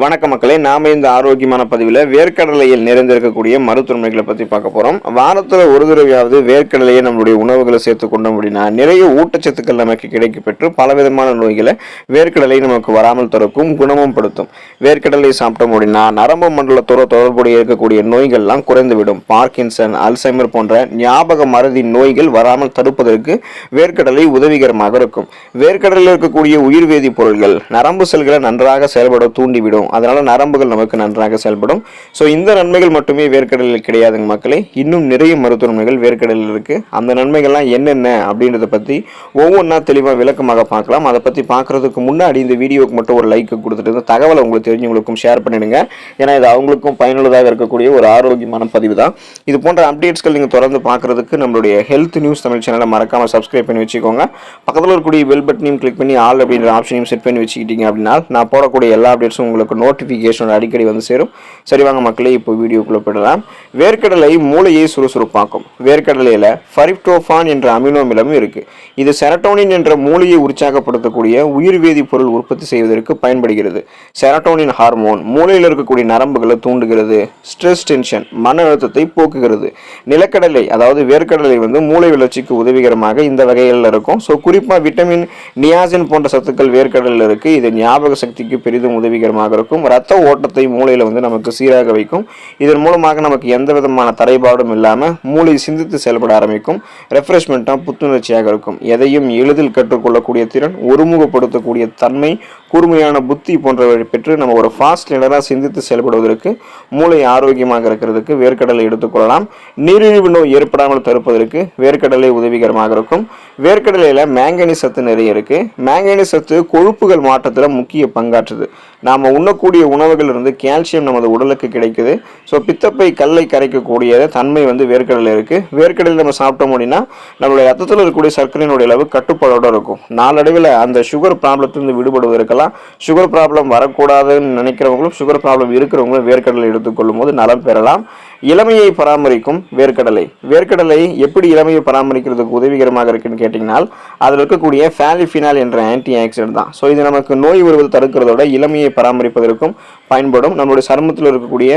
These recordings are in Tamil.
வணக்க மக்களே நாம இந்த ஆரோக்கியமான பதிவில் வேர்க்கடலையில் நிறைந்திருக்கக்கூடிய மருத்துவமைகளை பற்றி பார்க்க போகிறோம் வாரத்தில் ஒரு தடவையாவது வேர்க்கடலையை நம்மளுடைய உணவுகளை சேர்த்து கொண்டோம் அப்படின்னா நிறைய ஊட்டச்சத்துக்கள் நமக்கு கிடைக்கப்பெற்று பலவிதமான நோய்களை வேர்க்கடலை நமக்கு வராமல் தடுக்கும் குணமும் படுத்தும். வேர்க்கடலை சாப்பிட்டோம் அப்படின்னா நரம்பு மண்டலத்தோட தொடர்புடைய இருக்கக்கூடிய நோய்கள்லாம் குறைந்துவிடும். பார்க்கின்சன் அல்சைமர் போன்ற ஞாபக மருதி நோய்கள் வராமல் தடுப்பதற்கு வேர்க்கடலை உதவிகரமாக இருக்கும். வேர்க்கடலில் இருக்கக்கூடிய உயிர்வேதி பொருட்கள் நரம்பு செல்களை நன்றாக செயல்பட தூண்டிவிடும். அதனால் நரம்புகள் நமக்கு நன்றாக செயல்படும். ஸோ இந்த நன்மைகள் மட்டுமே வேர்க்கடலில் கிடையாதுங்க மக்களே. இன்னும் நிறைய மருத்துவ நன்மைகள் வேர்க்கடலில் இருக்குது அந்த நன்மைகள்லாம் என்னென்ன அப்படின்றத பற்றி ஒவ்வொன்றா தெளிவாக விளக்கமாக பார்க்கலாம். அதை பற்றி பார்க்கறதுக்கு முன்னாடி இந்த வீடியோக்கு மட்டும் ஒரு லைக் கொடுத்துட்டு இந்த தகவலை உங்களுக்கு தெரிஞ்சவங்களுக்கும் ஷேர் பண்ணிடுங்க. ஏன்னா இது அவங்களுக்கும் பயனுள்ளதாக இருக்கக்கூடிய ஒரு ஆரோக்கியமான பதிவு தான். இது போன்ற அப்டேட்ஸ்கள் நீங்கள் தொடர்ந்து பார்க்கறதுக்கு நம்மளுடைய ஹெல்த் நியூஸ் தமிழ் சேனலை மறக்காமல் சப்ஸ்கிரைப் பண்ணி வச்சுக்கோங்க. பக்கத்தில் இருக்கக்கூடிய பெல் பட்டனையும் கிளிக் பண்ணி ஆல் அப்படின்ற ஆப்ஷனையும் செட் பண்ணி வச்சுக்கிட்டீங்க அப்படின்னா நான் போடக்கூடிய எல்லா அப்டேட்ஸும் உங்களுக்கு நோட்டிஃபிகேஷன் அடிக்கடி வந்து சேரும். சரி வாங்க மக்களே இப்போ வீடியோக்குள்ளே போயிடலாம். வேர்க்கடலை மூளையை சுறுசுறுப்பாக்கும். வேர்க்கடலையில் ஃபரிப்டோஃபான் என்ற அமினோ அமிலம் இருக்குது இது செரட்டோனின் என்ற மூளையை உற்சாகப்படுத்தக்கூடிய உயிர்வேதி பொருள் உற்பத்தி செய்வதற்கு பயன்படுகிறது. செரட்டோனின் ஹார்மோன் மூளையில் இருக்கக்கூடிய நரம்புகளை தூண்டுகிறது ஸ்ட்ரெஸ் டென்ஷன் மன அழுத்தத்தை போக்குகிறது. நிலக்கடலை அதாவது வேர்க்கடலை வந்து மூளை வளர்ச்சிக்கு உதவிகரமாக இந்த வகைகளில் இருக்கும். ஸோ குறிப்பாக விட்டமின் நியாசின் போன்ற சத்துக்கள் வேர்க்கடலில் இருக்குது இது ஞாபக சக்திக்கு பெரிதும் உதவிகரமாக இருக்கும். ரத்த ஓட்டத்தை மூளையில் வந்து நமக்கு சீராக வைக்கும். இதன் மூலமாக நமக்கு எந்த விதமான தடைபாடும் இல்லாமல் மூளை சிந்தித்து செயல்பட ஆரம்பிக்கும். ரெஃப்ரெஷ்மெண்ட்டாக புத்துணர்ச்சியாக இருக்கும். எதையும் எளிதில் கற்றுக்கொள்ளக்கூடிய திறன் ஒருமுகப்படுத்தக்கூடிய தன்மை கூர்மையான புத்தி போன்றவற்றை பெற்று நம்ம ஒரு ஃபாஸ்ட் லினராக சிந்தித்து செயல்படுவதற்கு மூளை ஆரோக்கியமாக இருக்கிறதுக்கு வேர்க்கடலை எடுத்துக்கொள்ளலாம் நீரிழிவு நோய் ஏற்படாமல் தடுப்பதற்கு வேர்க்கடலை உதவிகரமாக இருக்கும். வேர்க்கடலையில் மேங்கனி சத்து நிறைய இருக்குது மேங்கனி சத்து கொழுப்புகள் மாற்றத்தில் முக்கிய பங்காற்றுது. நாம் உண்ணக்கூடிய உணவுகள் இருந்து கால்சியம் நமது உடலுக்கு கிடைக்குது. ஸோ பித்தப்பை கல்லை கரைக்கக்கூடிய தன்மை வந்து வேர்க்கடலில் இருக்குது வேர்க்கடலில் நம்ம சாப்பிட்டோம் அப்படின்னா நம்மளுடைய ரத்தத்தில் இருக்கக்கூடிய சர்க்கரையினுடைய அளவு கட்டுப்பாடோட இருக்கும். நாளடைவில் அந்த சுகர் ப்ராப்ளத்திலிருந்து விடுபடுவதற்கெல்லாம் சுகர் ப்ராப்ளம் வரக்கூடாதுன்னு நினைக்கிறவங்களும் சுகர் ப்ராப்ளம் இருக்கிறவங்களும் வேர்க்கடலை எடுத்துக்கொள்ளும் போது நலம் பெறலாம். இளமையை பராமரிக்கும் வேர்க்கடலை. வேர்க்கடலை எப்படி இளமையை பராமரிக்கிறதுக்கு உதவிகரமாக இருக்குன்னு கேட்டிங்கன்னா அதில் இருக்கக்கூடிய ஃபேலிஃபினால் என்ற ஆன்டி ஆக்சிடென்ட் தான். ஸோ இது நமக்கு நோய் வருவது தடுக்கிறதோட இளமையை பராமரிப்பதற்கும் பயன்படும். நம்மளுடைய சருமத்தில் இருக்கக்கூடிய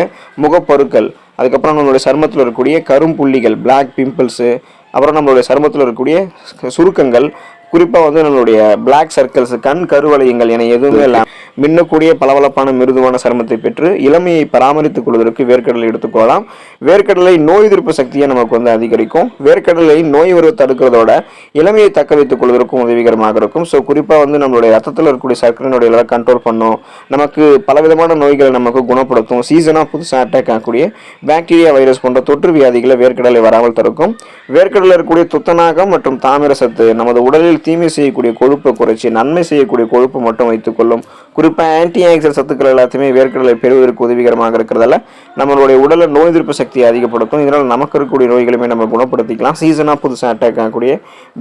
முகப்பருக்கள் அதுக்கப்புறம் நம்மளுடைய சருமத்தில் இருக்கக்கூடிய கரும்புள்ளிகள் பிளாக் பிம்பிள்ஸு அப்புறம் நம்மளுடைய சருமத்தில் இருக்கக்கூடிய சுருக்கங்கள் குறிப்பாக வந்து நம்மளுடைய பிளாக் சர்க்கிள்ஸ் கண் கருவளையங்கள் என எதுவுமே இல்லாமல் மின்னக்கூடிய பளபளப்பான மிருதுவான சருமத்தை பெற்று இளமையை பராமரித்துக் கொள்வதற்கு வேர்க்கடலை எடுத்துக்கொள்ளலாம் வேர்க்கடலை நோய் எதிர்ப்பு சக்தியை நமக்கு வந்து அதிகரிக்கும். வேர்க்கடலை நோய் வருவ தடுக்கிறதோட இளமையை தக்க வைத்துக் கொள்வதற்கும் உதவிகரமாக இருக்கும். ஸோ குறிப்பாக வந்து நம்மளுடைய ரத்தத்தில் இருக்கக்கூடிய சர்க்கரையினுடைய அளவை கண்ட்ரோல் பண்ணும். நமக்கு பலவிதமான நோய்களை நமக்கு குணப்படுத்தும். சீசனாக புதுசாக அட்டாக் ஆகக்கூடிய பாக்டீரியா வைரஸ் போன்ற தொற்று வியாதிகளை வேர்க்கடலை வராமல் தடுக்கும். வேர்க்கடலை இருக்கக்கூடிய துத்தநாகம் மற்றும் தாமிர சத்து நமது உடலில் தீமை செய்யக்கூடிய கொழுப்பை குறைச்சி நன்மை செய்யக்கூடிய கொழுப்பு மட்டும் வைத்துக்கொள்ளும் குறிப்பாக ஆன்டி ஆக்சிடென்ட் சத்துக்கள் எல்லாத்தையுமே வேர்க்கடலை பெறுவதற்கு உதவிகரமாக இருக்கிறதால நம்மளுடைய உடலில் நோய் எதிர்ப்பு சக்தியை அதிகப்படுத்தும். இதனால் நமக்கு இருக்கக்கூடிய நோய்களுமே நம்ம குணப்படுத்திக்கலாம். சீசனாக புதுசாக அட்டாக் ஆகக்கூடிய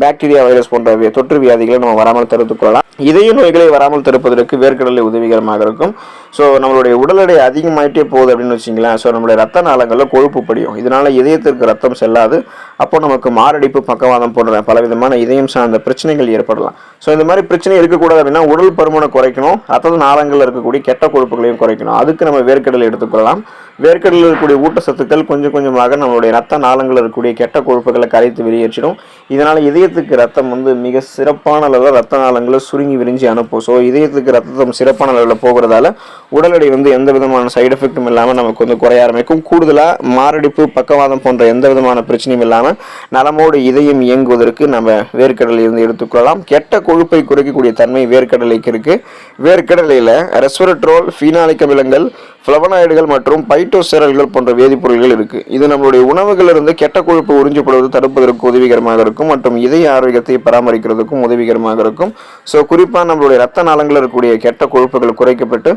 பாக்டீரியா வைரஸ் போன்ற தொற்று வியாதிகளை நம்ம வராமல் தடுத்துக்கொள்ளலாம் இதய நோய்களை வராமல் தடுப்பதற்கு வேர்க்கடலை உதவிகரமாக இருக்கும். ஸோ நம்மளுடைய உடல் எடை அதிகமாயிட்டே போகுது அப்படின்னு வச்சிங்களேன் ஸோ நம்மளுடைய ரத்த நாளங்களில் கொழுப்பு படியும். இதனால் இதயத்திற்கு ரத்தம் செல்லாது. அப்போ நமக்கு மாரடைப்பு பக்கவாதம் போன்ற பலவிதமான இதயம் சார்ந்த பிரச்சனைகள் ஏற்படலாம். ஸோ இந்த மாதிரி பிரச்சனை இருக்கக்கூடாது அப்படின்னா உடல் பருமனை குறைக்கணும். ரத்த நாளங்களில் இருக்கக்கூடிய கெட்ட கொழுப்புகளையும் குறைக்கணும். அதுக்கு நம்ம வேர்க்கடலை எடுத்துக்கொள்ளலாம். வேர்க்கடலில் இருக்கக்கூடிய ஊட்டச்சத்துக்கள் கொஞ்சம் கொஞ்சமாக நம்மளுடைய ரத்த நாளங்களில் இருக்கக்கூடிய கெட்ட கொழுப்புகளை கரைத்து வெளியேற்றிடும். இதனால் இதயத்துக்கு ரத்தம் வந்து மிக சிறப்பான அளவில் ரத்த நாளங்களை சுருங்கி விரிஞ்சு அனுப்பும். ஸோ இதயத்துக்கு ரத்தம் சிறப்பான அளவில் போகிறதால உடல் எடை வந்து எந்த விதமான சைடு எஃபெக்ட்டும் இல்லாமல் நமக்கு வந்து குறைய ஆரம்பிக்கும். கூடுதலாக மாரடைப்பு பக்கவாதம் போன்ற எந்த விதமான பிரச்சனையும் இல்லாமல் நலமோடு இதயம் இயங்குவதற்கு நம்ம வேர்க்கடலை இருந்து எடுத்துக்கொள்ளலாம். கெட்ட கொழுப்பை குறைக்கக்கூடிய தன்மை வேர்க்கடலைக்கு இருக்குது வேர்க்கடலையில் ரெஸ்வரட்ரோல் ஃபீனாலிக் அமிலங்கள் ஃப்ளவனாய்டுகள் மற்றும் பைட்டோசெரல்கள் போன்ற வேதிப்பொருள்கள் இருக்கு. இது நம்மளுடைய உணவுகளிலிருந்து கெட்ட கொழுப்பு உறிஞ்சப்படுவது தடுப்பதற்கு உதவிகரமாக இருக்கும் மற்றும் இதய ஆரோக்கியத்தை பராமரிக்கிறதுக்கும் உதவிகரமாக இருக்கும். ஸோ குறிப்பாக நம்மளுடைய ரத்த நாளங்களில் இருக்கக்கூடிய கெட்ட கொழுப்புகள் குறைக்கப்பட்டு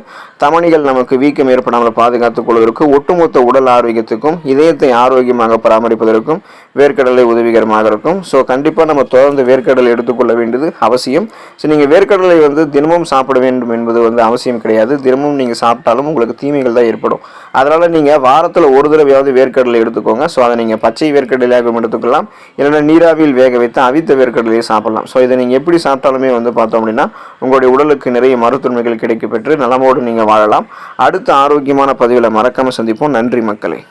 தமணிகள் நமக்கு வீக்கம் ஏற்படாமல் பாதுகாத்துக் கொள்வதற்கு ஒட்டுமொத்த உடல் ஆரோக்கியத்துக்கும் இதயத்தை ஆரோக்கியமாக பராமரிப்பதற்கும் வேர்க்கடலை உதவிகரமாக இருக்கும். ஸோ கண்டிப்பாக நம்ம தொடர்ந்து வேர்க்கடலை எடுத்துக்கொள்ள வேண்டியது அவசியம். ஸோ நீங்கள் வேர்க்கடலை வந்து தினமும் சாப்பிட வேண்டும் என்பது வந்து அவசியம் கிடையாது. தினமும் நீங்கள் சாப்பிட்டாலும் உங்களுக்கு தீமைகள் தான் ஏற்படும். அதனால் அதனால் நீங்கள் வாரத்தில் ஒரு தடவையாவது வேர்க்கடலை எடுத்துக்கோங்க. ஸோ அதை நீங்கள் பச்சை வேர்க்கடலையாகவும் எடுத்துக்கலாம். இல்லைன்னா நீராவியில் வேக வைத்து அவித்த வேர்க்கடலையை சாப்பிடலாம். ஸோ இதை நீங்கள் எப்படி சாப்பிட்டாலுமே வந்து பார்த்தோம் அப்படின்னா உங்களுடைய உடலுக்கு நிறைய மருத்துவமைகள் கிடைக்கப்பெற்று நலமோடு நீங்கள் வாழலாம். அடுத்த ஆரோக்கியமான பதிவில் மறக்காமல் சந்திப்போம். நன்றி மக்களே.